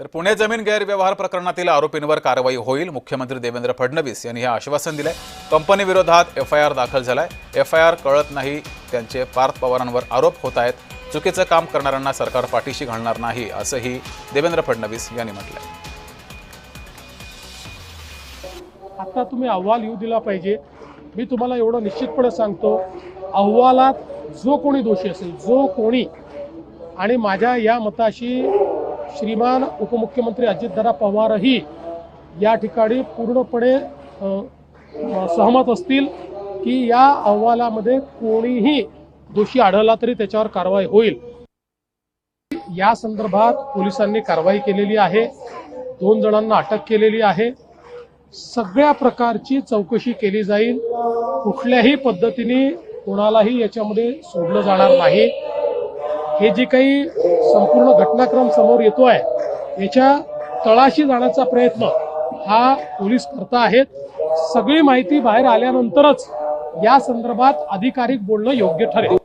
तर पुणे जमीन गैरव्यवहार प्रकरणातील आरोपींवर कारवाई होईल. मुख्यमंत्री देवेंद्र फडणवीस यांनी हे आश्वासन दिलंय. कंपनी विरोधात एफ आय आर दाखल झालाय. एफ आय आर कळत नाही त्यांचे पार्थ पवारांवर आरोप होत आहेत. चुकीचं काम करणाऱ्यांना सरकार पाठीशी घालणार नाही असंही देवेंद्र फडणवीस यांनी म्हटलंय. आता तुम्ही अहवाल येऊ दिला पाहिजे. मी तुम्हाला एवढं निश्चितपणे सांगतो अहवालात जो कोणी दोषी असेल जो कोणी आणि माझ्या या मताशी श्रीमान उपमुख्यमंत्री अजितदादा पवारही या ठिकाणी पूर्णपणे सहमत असतील की या अहवालामध्ये कोणीही दोषी आढळला तरी त्याच्यावर कारवाई होईल. या संदर्भात पोलिसांनी कारवाई केलेली आहे. दोन जणांना अटक केलेली आहे. सगळ्या प्रकारची चौकशी केली जाईल. कुठल्याही पद्धतीने कोणालाही याच्यामध्ये सोडलं जाणार नाही. हे जे काही संपूर्ण घटनाक्रम समोर येतो आहे याच्या तळाशी जाण्याचा प्रयत्न हा पोलीस करता आहेत. सगळी माहिती बाहेर आल्यानंतरच या संदर्भात अधिकारिक बोलणं योग्य ठरेल.